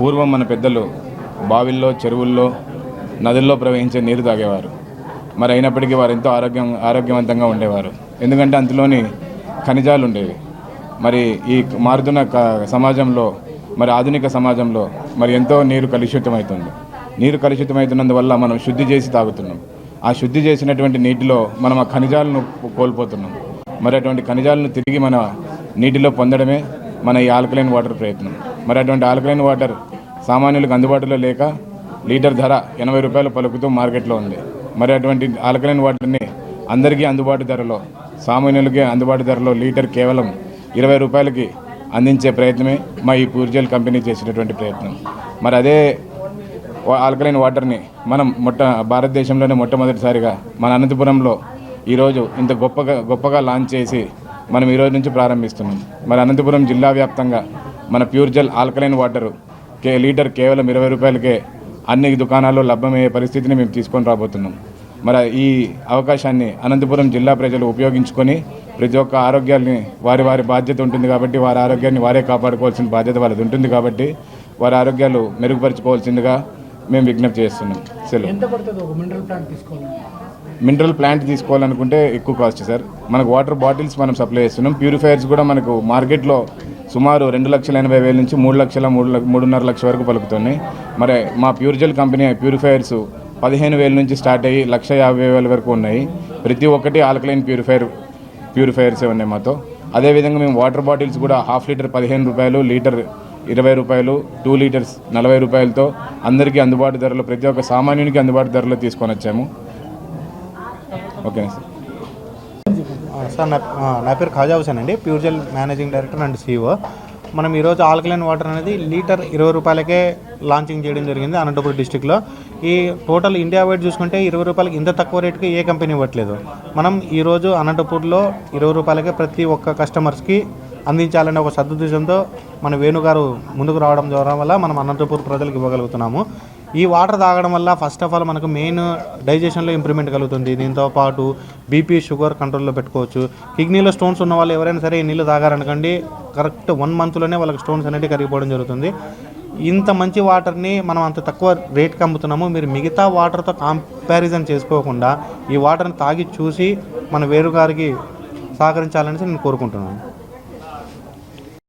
పూర్వం మన పెద్దలు బావిల్లో చెరువుల్లో నదుల్లో ప్రవహించే నీరు తాగేవారు. మరి అయినప్పటికీ వారు ఎంతో ఆరోగ్యం ఆరోగ్యవంతంగా ఉండేవారు. ఎందుకంటే అందులోని ఖనిజాలు ఉండేవి. మరి ఈ మారుతున్న సమాజంలో మరి ఆధునిక సమాజంలో మరి ఎంతో నీరు కలుషితమవుతుంది నీరు కలుషితమవుతున్నందువల్ల మనం శుద్ధి చేసి తాగుతున్నాం. ఆ శుద్ధి చేసినటువంటి నీటిలో మనం ఆ ఖనిజాలను కోల్పోతున్నాం. మరి అటువంటి ఖనిజాలను తిరిగి మన నీటిలో పొందడమే మన ఈ ఆల్కలైన్ వాటర్ ప్రయత్నం. మరి అటువంటి ఆల్కలైన్ వాటర్ సామాన్యులకు అందుబాటులో లేక లీటర్ ధర ఎనభై రూపాయలు పలుకుతూ మార్కెట్లో ఉంది. మరి అటువంటి ఆల్కలైన్ వాటర్ని అందరికీ అందుబాటు ధరలో సామాన్యులకి అందుబాటు ధరలో లీటర్ కేవలం ఇరవై రూపాయలకి అందించే ప్రయత్నమే మా ఈ పూర్జల్ కంపెనీ చేసినటువంటి ప్రయత్నం. మరి అదే ఆల్కలైన్ వాటర్ని మనం మొట్ట భారతదేశంలోనే మొట్టమొదటిసారిగా మన అనంతపురంలో ఈరోజు ఇంత గొప్పగా గొప్పగా లాంచ్ చేసి మనం ఈరోజు నుంచి ప్రారంభిస్తున్నాం. మరి అనంతపురం జిల్లా వ్యాప్తంగా మన ప్యూర్ జెల్ ఆల్కలైన్ వాటర్ కే లీటర్ కేవలం ఇరవై రూపాయలకే అన్ని దుకాణాల్లో లభ్యమయ్యే పరిస్థితిని మేము తీసుకొని రాబోతున్నాం. మరి ఈ అవకాశాన్ని అనంతపురం జిల్లా ప్రజలు ఉపయోగించుకొని ప్రతి ఒక్క ఆరోగ్యాన్ని వారి వారి బాధ్యత ఉంటుంది కాబట్టి వారి ఆరోగ్యాన్ని వారే కాపాడుకోవాల్సిన బాధ్యత వాళ్ళది ఉంటుంది కాబట్టి వారి ఆరోగ్యాలు మెరుగుపరచుకోవాల్సిందిగా మేము విజ్ఞప్తి చేస్తున్నాం. సెలవు. మినరల్ ప్లాంట్ తీసుకోవాలనుకుంటే ఎక్కువ కాస్ట్ సార్. మనకు వాటర్ బాటిల్స్ మనం సప్లై చేస్తున్నాం. ప్యూరిఫైయర్స్ కూడా మనకు మార్కెట్లో సుమారు రెండు లక్షల ఎనభై వేల నుంచి మూడు లక్షల మూడు లక్ష మూడున్నర లక్షల వరకు పలుకుతున్నాయి మరి మా ప్యూర్జెల్ కంపెనీ ప్యూరిఫైయర్స్ పదిహేను వేల నుంచి స్టార్ట్ అయ్యి లక్ష యాభై వేల వరకు ఉన్నాయి. ప్రతి ఒక్కటి ఆల్కలైన్ ప్యూరిఫైర్ ప్యూరిఫైయర్సే ఉన్నాయి మాతో. అదేవిధంగా మేము వాటర్ బాటిల్స్ కూడా హాఫ్ లీటర్ పదిహేను రూపాయలు లీటర్ ఇరవై రూపాయలు టూ లీటర్స్ నలభై రూపాయలతో అందరికీ అందుబాటు ధరలో ప్రతి ఒక్క సామాన్యునికి అందుబాటు ధరలో తీసుకొని వచ్చాము. ఓకేనా సార్? సార్ నా నా పేరు ఖాజా హుసేన్ అండి. Purejal managing director and CEO మనం ఈరోజు ఆల్కలైన్ వాటర్ అనేది లీటర్ ఇరవై రూపాయలకే లాంచింగ్ చేయడం జరిగింది అనంతపురం డిస్టిక్లో ఈ టోటల్ ఇండియా వైడ్ చూసుకుంటే ఇరవై రూపాయలకి ఇంత తక్కువ రేటుకి ఏ కంపెనీ ఇవ్వట్లేదు. మనం ఈరోజు అనంతపూర్లో ఇరవై రూపాయలకే ప్రతి ఒక్క కస్టమర్స్కి అందించాలనే ఒక సదుద్దేశంతో మన వేణుగారు ముందుకు రావడం ద్వారా వల్ల మనం అనంతపూర్ ప్రజలకు ఇవ్వగలుగుతున్నాము. ఈ వాటర్ తాగడం వల్ల ఫస్ట్ ఆఫ్ ఆల్ మనకు మెయిన్ డైజెషన్లో ఇంప్రూవ్మెంట్ కలుగుతుంది. దీంతో పాటు బీపీ షుగర్ కంట్రోల్లో పెట్టుకోవచ్చు. కిడ్నీలో స్టోన్స్ ఉన్న వాళ్ళు ఎవరైనా సరే ఈ నీళ్ళు తాగారనుకోండి కరెక్ట్ వన్ మంత్లోనే వాళ్ళకి స్టోన్స్ అనేవి కరిగిపోవడం జరుగుతుంది. ఇంత మంచి వాటర్ని మనం అంత తక్కువ రేట్కి అమ్ముతున్నాము. మీరు మిగతా వాటర్తో కంపారిజన్ చేసుకోకుండా ఈ వాటర్ని తాగి చూసి మన వేరుగారికి సహకరించాలని నేను కోరుకుంటున్నాను.